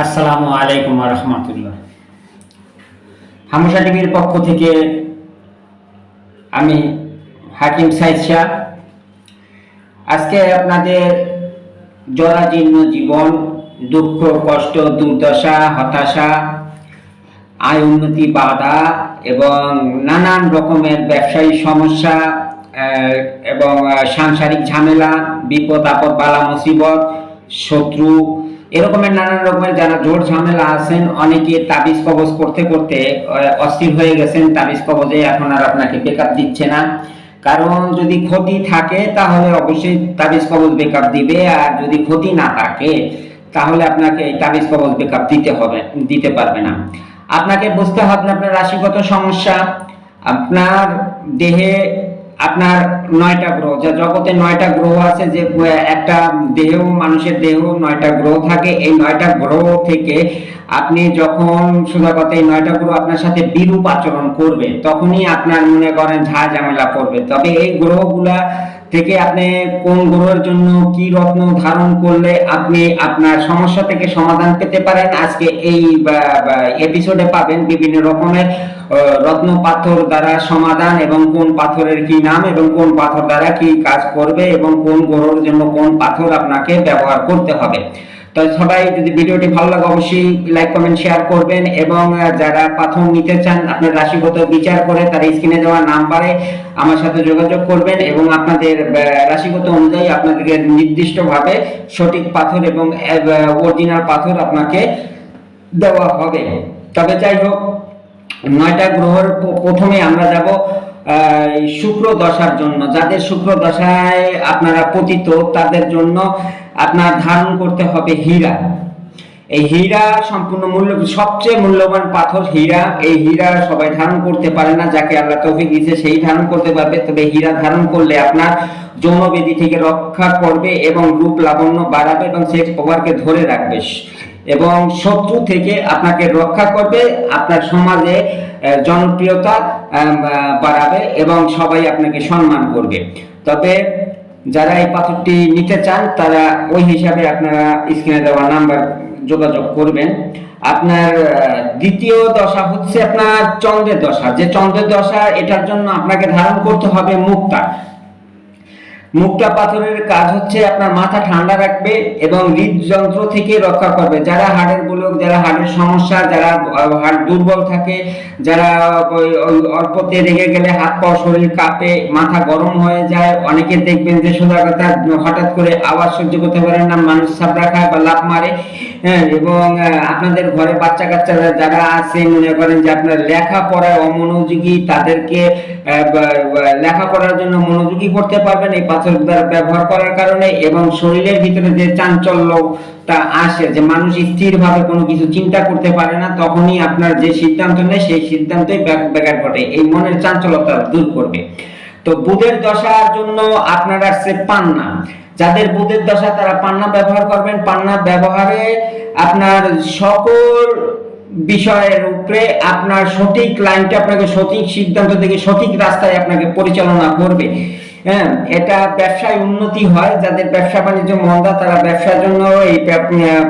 আসসালামু আলাইকুম রহমতুল্লাহ। হামসা টিভির পক্ষ থেকে আমি হাকিম সাইদ শাহ। আজকে আপনাদের জরাজীর্ণ জীবন, দুঃখ, কষ্ট, দুর্দশা, হতাশা, আয়, উন্নতি, বাধা এবং নানান রকমের ব্যবসায়ী সমস্যা এবং সাংসারিক ঝামেলা বিপদ আপদ বালা মুসিবত শত্রু এরকমের নানান রকমের যারা জোর ঝামেলা আছেন, অনেকে তাবিজ কবজ করতে করতে অস্থির হয়ে গেছেন। তাবিজ কবজে এখন আর আপনাকে বেকআপ দিচ্ছে না। কারণ যদি ক্ষতি থাকে, তাহলে অবশ্যই তাবিজ কবজ বেকআপ দিবে। আর যদি ক্ষতি না থাকে, তাহলে আপনাকে এই তাবিজ কবজ বেকআপ দিতে হবে, দিতে পারবে না। আপনাকে বুঝতে হবে আপনার রাশিগত সমস্যা। আপনার দেহে আপনার নয়টা গ্রহ, যা জগতে নয়টা গ্রহ আছে, যে, একটা দেহ, মানুষের দেহ, নয়টা গ্রহ থাকে। এই নয়টা গ্রহ থেকে আপনি যখন কথা এই নয়টা গ্রহ আপনার সাথে বিরূপ আচরণ করবে, তখনই আপনার মনে করেন ঝা ঝামেলা করবে। তবে এই গ্রহগুলা থেকে আপনি কোন গ্রহের জন্য কি রত্ন ধারণ করলে আপনি আপনার সমস্যা থেকে সমাধান পেতে পারেন? আজকে এই এপিসোডে পাবেন বিভিন্ন রকমের রত্ন পাথর দ্বারা সমাধান এবং কোন পাথরের কি নাম এবং কোন পাথর দ্বারা কি কাজ করবে এবং কোন গ্রহের জন্য কোন পাথর আপনাকে ব্যবহার করতে হবে। সবাই যদি ভিডিওটি ভালো লাগে, অবশ্যই লাইক কমেন্ট শেয়ার করবেন এবং যারা পাথর নিতে চান আপনার রাশিগত বিচার করে, তার স্ক্রিনে দেওয়া নাম্বারে আমার সাথে যোগাযোগ করবেন এবং আপনাদের রাশিগত অনুযায়ী আপনাদেরকে নির্দিষ্টভাবে সঠিক পাথর এবং অরিজিনাল পাথর আপনাকে দেওয়া হবে। তবে যাই হোক, নয়টা গ্রহের প্রথমে আমরা যাব শুক্র দশার জন্য। যাদের শুক্র দশায় আপনারা পতিত, তাদের জন্য আপনার ধারণ করতে হবে হীরা। এই হীরা সম্পূর্ণ মূল্য, সবচেয়ে মূল্যবান পাথর হীরা। এই হীরা সবাই ধারণ করতে পারে না, যাকে আল্লাহ তৌফিক দিয়েছে, সেই ধারণ করতে পারবে। তবে হীরা ধারণ করলে আপনার যৌনবেদী থেকে রক্ষা করবে এবং রূপ লাবণ্য বাড়াবে এবং সেক্স পাওয়ারকে ধরে রাখবে। এবং শত্রু থেকে আপনাকে রক্ষা করবে, আপনার সমাজে জনপ্রিয়তা বাড়াবে এবং সবাই আপনাকে সম্মান করবে। তবে যারা এই পাথরটি নিতে চান, তারা ওই হিসাবে আপনারা স্ক্রিনে দেওয়া নাম্বার যোগাযোগ করবেন। আপনার দ্বিতীয় দশা হচ্ছে আপনার চন্দ্রের দশা। যে চন্দ্রের দশা, এটার জন্য আপনাকে ধারণ করতে হবে মুক্তা। মুক্তা পাথরের কাজ হচ্ছে আপনার মাথা ঠান্ডা রাখবে এবং হৃদযন্ত্র থেকে রক্ষা করবে। যারা হাড়ের ব্লক যারা হাড়ের সমস্যা, যারা হাড় দুর্বল থাকে, যারা অল্পতে রেগে গেলে হাত পা শরীর কাঁপে, মাথা গরম হয়ে যায়, অনেকে দেখবেন যে সোজা কথা, হঠাৎ করে আওয়াজ সহ্য করতে পারেন না, মানুষ সাবড়া খায় বা লাভ মারে। হ্যাঁ এবং আপনাদের ঘরে বাচ্চা কাচ্চারা যারা আছে, মনে করেন যে আপনার লেখাপড়ায় অমনোযোগী, তাদেরকে লেখাপড়ার জন্য মনোযোগী করতে পারবেন, এই পাথর ব্যবহার করার কারণে এবং শরীরের ভিতরে যে চাঞ্চল্যটা আসে, যে মানুষ স্থিরভাবে কোনো কিছু চিন্তা করতে পারে না, তখনই আপনার যে সিদ্ধান্ত নেয়, সেই সিদ্ধান্তই ব্যাঘাত ঘটে। এই মনের চাঞ্চল্যতা দূর করবে। তো বুধের দশার জন্য আপনারা সে পান্না। যাদের বুধের দশা তারা পান্না ব্যবহার করবেন। পান্না ব্যবহারে আপনার সকল বিষয়ের উপরে আপনার সঠিক লাইনটা আপনাকে সঠিক সিদ্ধান্ত থেকে সঠিক রাস্তায় আপনাকে পরিচালনা করবে। হ্যাঁ এটা ব্যবসায় উন্নতি হয়। যাদের ব্যবসা বাণিজ্য মন্দা, তারা ব্যবসার জন্য এই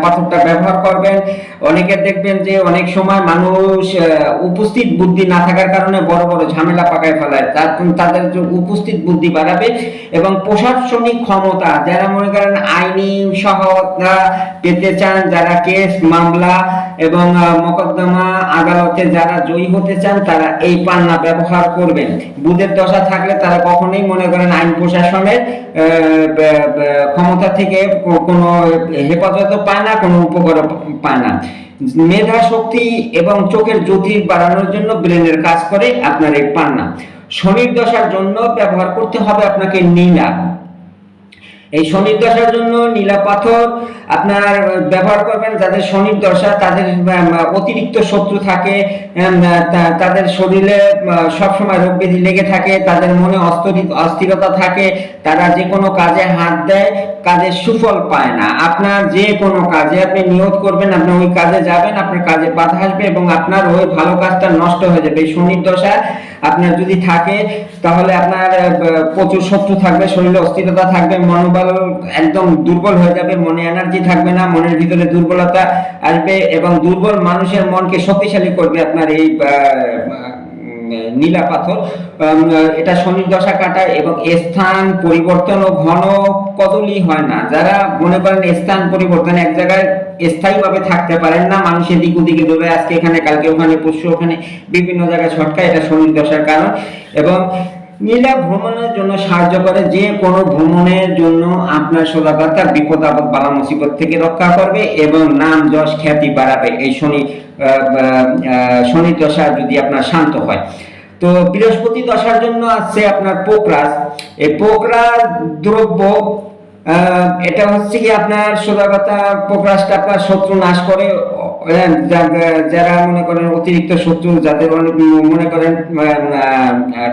পাথরটা ব্যবহার করবেন। অনেকে দেখবেন যে অনেক সময় মানুষ উপস্থিত বুদ্ধি না থাকার কারণে বড় বড় ঝামেলা পাকায় ফেলায়। তার- তাদের উপস্থিত বুদ্ধি বাড়াবে এবং প্রশাসনিক ক্ষমতা, যারা মনে করেন আইনি সহায়তা পেতে চান, যারা কেস, মামলা এবং মোকদ্দমা আদালতে যারা জয়ী হতে চান, তারা এই পান্না ব্যবহার করবেন। বুধের দশা থাকলে তারা কখনোই মনে করেন আইন প্রশাসনের ক্ষমতা থেকে কোনো হেফাজত পায় না, কোনো উপকার পায় না। মেধা, শক্তি এবং চোখের জ্যোতি বাড়ানোর জন্য ব্রেনের কাজ করে আপনার এই পান্না। শনির দশার জন্য ব্যবহার করতে হবে আপনাকে নীলা। এই শনির দশার জন্য নীলা পাথর আপনার ব্যবহার করবেন, যাদের শনির দশা তাদের অতিরিক্ত শত্রু থাকে তাদের শরীরে সবসময় রোগ ব্যাধি লেগে থাকে, তাদের মনে অস্থির- অস্থিরতা থাকে, তারা যে কোনো কাজে হাত দেয় কাজের সুফল পায় না। আপনার যে কোনো কাজে আপনি নিয়োগ করবেন, আপনি ওই কাজে যাবেন, আপনার কাজে বাধা আসবে এবং আপনার ওই ভালো কাজটা নষ্ট হয়ে যাবে। এই শনির দশা আপনার যদি থাকে, তাহলে আপনার প্রচুর শত্রু থাকবে, শরীরে অস্থিরতা থাকবে, মনোবল একদম দুর্বল হয়ে যাবে, মনে এনার্জি থাকবে না, মনের ভিতরে দুর্বলতা আসবে এবং দুর্বল মানুষের মনকে শক্তিশালী করবে আপনার এই নীলা পাথর। এটা শনির দশা কাটায় এবং স্থান পরিবর্তন ও ঘন কদলি হয় না। যারা মনে করেন স্থান পরিবর্তন এক জায়গায় স্থায়ীভাবে থাকতে পারেন না মানুষের দিক ওদিকে দৌড়ে আজকে এখানে, কালকে ওখানে, পরশু ওখানে, বিভিন্ন জায়গায় ছটকায়, এটা শনির দশার কারণ। এবং নীলা ভ্রমণের জন্য সাহায্য করে যে কোনো ভ্রমণের জন্য আপনার সদাগতা বিপদ, আপদ বালা মুসিবত থেকে রক্ষা করবে এবং নাম, যশ, খ্যাতি বাড়াবে। এই শনি শনি দশা যদি আপনার শান্ত হয়। তো বৃহস্পতি দশার জন্য আছে আপনার পোকরাজ। এই পোকরাজ দ্রব্য এটা হচ্ছে কি আপনার সদাগতা পোকরাজটা আপনার শত্রু নাশ করে যারা মনে করেন অতিরিক্ত শত্রু, যাদের মনে করেন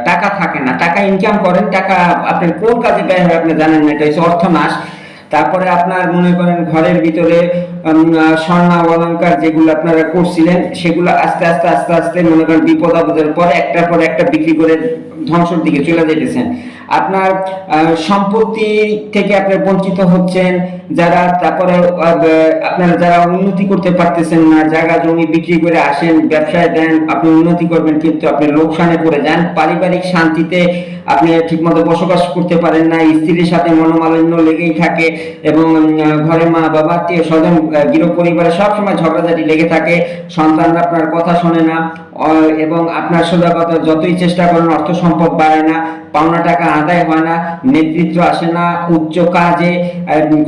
টাকা থাকে না, টাকা ইনকাম করেন, টাকা আপনার কোন কাজে ব্যয় হয় আপনি জানেন না, এটা হচ্ছে অর্থনাশ। তারপরে আপনার মনে করেন ঘরের ভিতরে স্বর্ণ অলঙ্কার যেগুলো আপনারা করছিলেন, সেগুলো আস্তে আস্তে আস্তে আস্তে মনে করেন বিপদ আপদের পর একটার পর একটা বিক্রি করে ধ্বংসের দিকে চলে যেতেছেন আপনার সম্পত্তি থেকে আপনি বঞ্চিত হচ্ছেন, যারা তারপরে আপনারা যারা উন্নতি করতে পারতেছেন না, জায়গা জমি বিক্রি করে আসেন, ব্যবসায় দেন, আপনি উন্নতি করবেন কিন্তু আপনি লোকসানে পড়ে যান। পারিবারিক শান্তিতে আপনি ঠিকমতো বসবাস করতে পারেন না, স্ত্রীর সাথে মনোমালিন্য লেগেই থাকে এবং ঘরে মা, বাবা, আত্মীয় স্বজন গৃহ পরিবারে সবসময় ঝগড়াঝাটি লেগে থাকে। সন্তানরা আপনার কথা শোনে না এবং আপনার সোজাগত যতই চেষ্টা করেন অর্থ সম্পদ বাড়ে না পাওনা টাকা আদায় হয় না, নেতৃত্ব আসে না, উচ্চ কাজে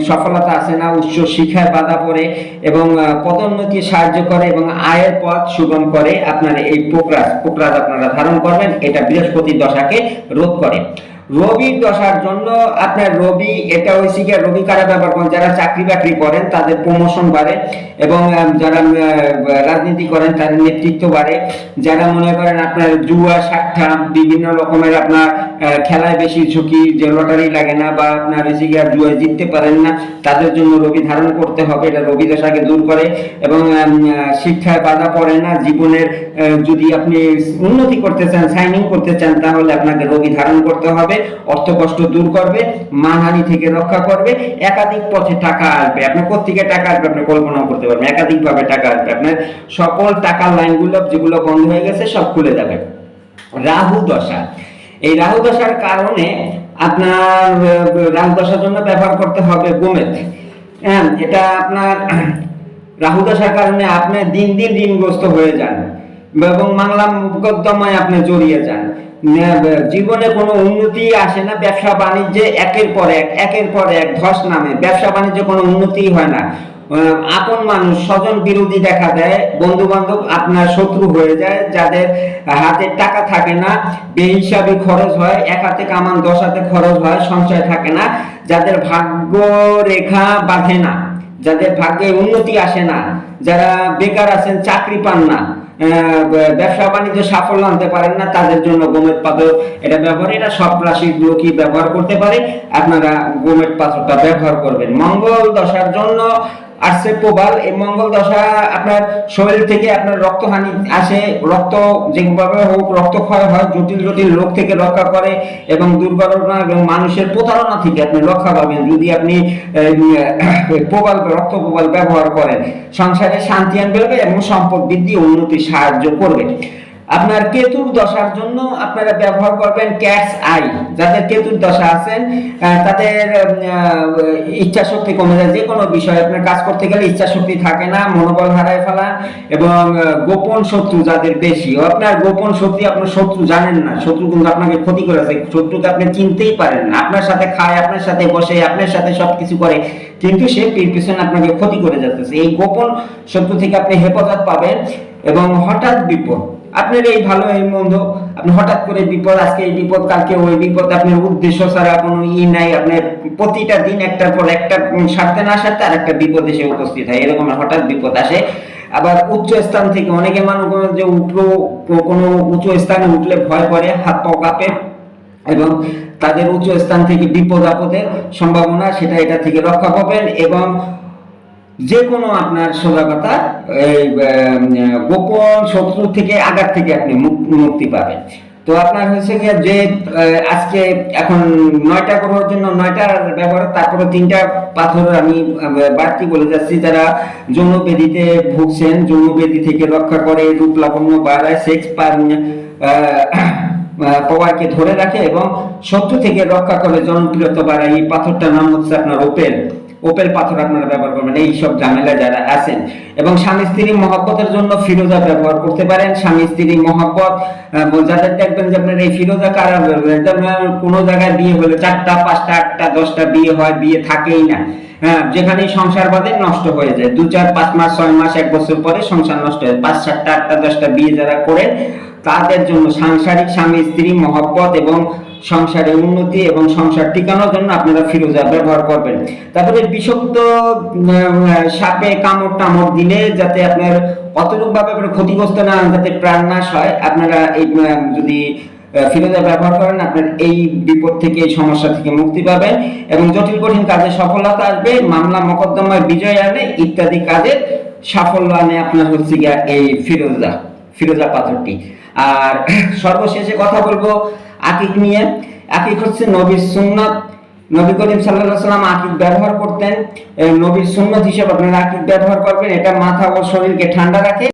সফলতা আসে না, উচ্চ শিক্ষায় বাধা পড়ে এবং পদোন্নতি সাহায্য করে এবং আয়ের পথ সুগম করে। আপনার এই পোকরাজ পোকরাজ আপনারা ধারণ করবেন, এটা বৃহস্পতির দশাকে রোধ করে। রবির দশার জন্য আপনার রবি, এটা হয়েছে গিয়ে রবি কারা ব্যবহার করেন? যারা চাকরি বাকরি করেন, তাদের প্রমোশন বাড়ে এবং যারা রাজনীতি করেন, তাদের নেতৃত্ব বাড়ে। যারা মনে করেন আপনার জুয়া সাক্ষা বিভিন্ন রকমের আপনার খেলায় বেশি ঝুঁকি, যে লটারি লাগে না বা আপনার হচ্ছে গিয়ে জুয়ায় জিততে পারেন না, তাদের জন্য রবি ধারণ করতে হবে। এটা রবি দশাকে দূর করে এবং শিক্ষায় বাধা পড়ে না। জীবনের যদি আপনি উন্নতি করতে চান সাইনিং করতে চান, তাহলে আপনাকে রবি ধারণ করতে হবে। অর্থ কষ্ট দূর করবে, মানহানি থেকে রক্ষা করবে, একাধিক পথে টাকা আসবে। আপনার কোথেকে টাকা আসবে, আপনি কল্পনা করতে পারবেন একাধিক ভাবে টাকা আসবে। আপনার সকল টাকার লাইনগুলো, যেগুলো বন্ধ হয়ে গেছে, সব খুলে যাবে। রাহু দশা। এই রাহু দশার কারণে আপনার রাহু দশার জন্য ব্যবহার করতে হবে গোমেদ হ্যাঁ এটা আপনার, রাহু দশার কারণে আপনি দিন দিন ঋণগ্রস্ত হয়ে যান। এবং বাংলা মুকদ্দমায় আপনি জড়িয়ে যান। জীবনে কোনো উন্নতি আসে না ব্যবসা বাণিজ্যে একের পর এক, একের পর এক ধস নামে। ব্যবসা বাণিজ্যে কোনো উন্নতি হয় না। আপন মানুষ, স্বজন বিরোধী দেখা দেয় বন্ধু বান্ধব আপনার শত্রু হয়ে যায়, যাদের হাতে টাকা থাকে না, বেহিসাবি খরচ হয়, এক হাতে কামান, দশ হাতে খরচ হয়, সঞ্চয় থাকে না, যাদের ভাগ্য রেখা বাঁধে না। যাদের ভাগ্যে উন্নতি আসে না, যারা বেকার আছেন, চাকরি পান না ব্যবসা বাণিজ্য সাফল্য আনতে পারেন না, তাদের জন্য গোমের পাথর এটা ব্যবহার, এটা সব লোকই ব্যবহার করতে পারে? আপনারা গোমের পাথরটা ব্যবহার করবেন। মঙ্গল দশার জন্য আসছে প্রবাল এই মঙ্গল দশা আপনার শরীর থেকে আপনার রক্তহানি আসে, রক্ত যেভাবে হোক, রক্তক্ষয় হয়, জটিল জটিল রোগ থেকে রক্ষা করে এবং দুর্ঘটনা এবং মানুষের প্রতারণা থেকে আপনি রক্ষা পাবেন। যদি আপনি প্রবাল, রক্ত প্রবাল ব্যবহার করেন, সংসারে শান্তি আনবে এবং সম্পদ বৃদ্ধি উন্নতি সাহায্য করবে। আপনার কেতুর দশার জন্য আপনারা ব্যবহার করবেন ক্যাটস আই। যাদের কেতুর দশা আছেন তাদের ইচ্ছা শক্তি কমে যায়। যে কোনো বিষয়ে আপনার কাজ করতে গেলে ইচ্ছা শক্তি থাকে না, মনোবল হারায় ফেলা এবং গোপন শত্রু যাদের বেশি। আপনার গোপন শক্তি আপনার শত্রু জানেন না। শত্রু কিন্তু আপনাকে ক্ষতি করেছে শত্রুকে আপনি চিনতেই পারেন না। আপনার সাথে খায়, আপনার সাথে বসে, আপনার সাথে সবকিছু করে, কিন্তু সে পিছনে আপনাকে ক্ষতি করে যাচ্ছে। এই গোপন শত্রু থেকে আপনি হেফাজত পাবেন এবং হঠাৎ বিপদ আপনার এই ভালো, এই মন্দ, আপনি হঠাৎ করে বিপদ, আজকে এই বিপদ, কালকে ওই বিপদ, আপনার উদ্দেশ্য ছাড়া কোনো ই নাই আপনি প্রতিটা দিন একটার পর একটা সারতে না সারতে আর একটা বিপদ এসে উপস্থিত হয়। এরকম হঠাৎ বিপদ আসে। আবার উচ্চ স্থান থেকে অনেকে মানুষ যে উঠল কোনো উঁচু স্থানে উঠলে ভয় করে, হাত পা কাঁপে এবং তাদের উচ্চ স্থান থেকে বিপদ আপদের সম্ভাবনা, সেটা এটা থেকে রক্ষা পাবেন এবং যে কোনো আপনার সোজা কথা এই গোপন শত্রু থেকে আঘাত থেকে আপনি মুক- মুক্তি পাবেন। তো আপনার হয়েছে গিয়ে যে আজকে এখন নয়টা গ্রহের জন্য নয়টার ব্যবহার, তারপরে তিনটা পাথর আমি বাড়তি বলে যাচ্ছি, যারা যৌন বেদিতে ভুগছেন, যৌন বেদি থেকে রক্ষা করে রূপ লাবণ্য বাড়ায় সেক্স পাওয়ারকে ধরে রাখে এবং শত্রু থেকে রক্ষা করে জনপ্রিয়তা বাড়ায়। এই পাথরটার নাম হচ্ছে আপনার ওপেল ওপেল পাথর আপনারা ব্যবহার করবেন, এই সব ঝামেলা যারা আছেন। এবং স্বামী স্ত্রী মহব্বতের জন্য ফিরোজা ব্যবহার করতে পারেন। স্বামী স্ত্রী মহব্বত যাদের দেখবেন যে আপনার এই ফিরোজা কারা কোনো জায়গায় বিয়ে হলে, চারটা, পাঁচটা, আটটা, দশটা বিয়ে হয়, বিয়ে থাকেই না। হ্যাঁ যেখানে সংসার বাদে নষ্ট হয়ে যায়। দু চার, পাঁচ মাস, ছয় মাস, এক বছর পরে সংসার নষ্ট হয় পাঁচ, সাতটা, আটটা, দশটা বিয়ে যারা করেন তাদের জন্য সাংসারিক স্বামী, স্ত্রী, মহব্বত এবং সংসারে উন্নতি এবং সংসার টিকানোর জন্য আপনারা ফিরোজা ব্যবহার করবেন। তারপরে বিষাক্ত সাপে কামড় টামড় দিলে যাতে আপনার অতটুকু ভাবে আপনার ক্ষতিগ্রস্ত না যাতে প্রাণ নাশ হয়, আপনারা এই যদি ফিরোজা ব্যবহার করেন, আপনার এই বিপদ থেকে, এই সমস্যা থেকে মুক্তি পাবেন এবং জটিল, কঠিন কাজে সফলতা আসবে, মামলা, মকদ্দমায় বিজয় আনে, ইত্যাদি কাজে সাফল্য আনে আপনার হচ্ছে গিয়া এই ফিরোজা ফিরোজা পাথরটি। আর সর্বশেষে কথা বলব আকিক নিয়ে। আকিক হচ্ছে নবীর সুন্নত। নবী করিম সাল্লাহ সাল্লাম আকিক ব্যবহার করতেন। নবীর সুন্নত হিসেবে আপনারা আকিক ব্যবহার করবেন। এটা মাথা ও শরীরকে ঠান্ডা রাখে।